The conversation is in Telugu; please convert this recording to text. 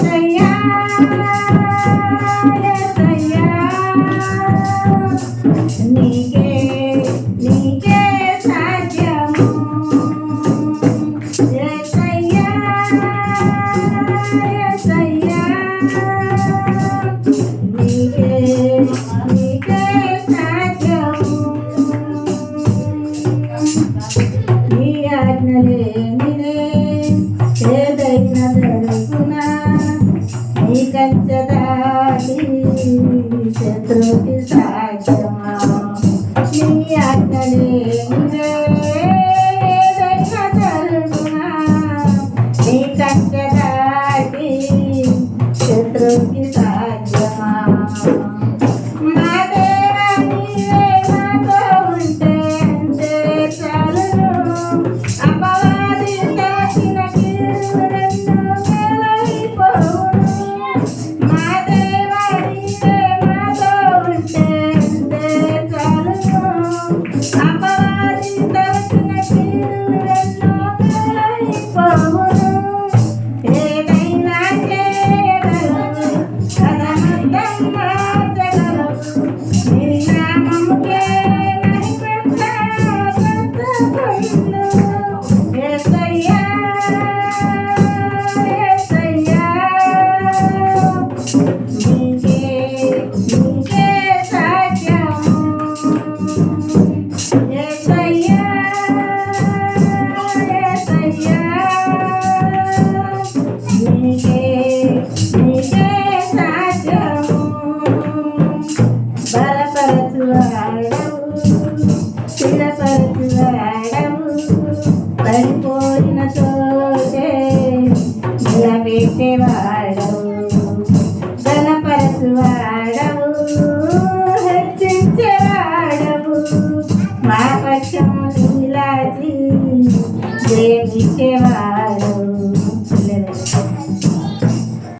I am. శృతి సాధ్యమా నీ అతలేములే నీ చక్కదాటి శత్రుకి చేసేవాడవు. గణపరచువాడవు హెచ్చించేవాడవు మా పక్షం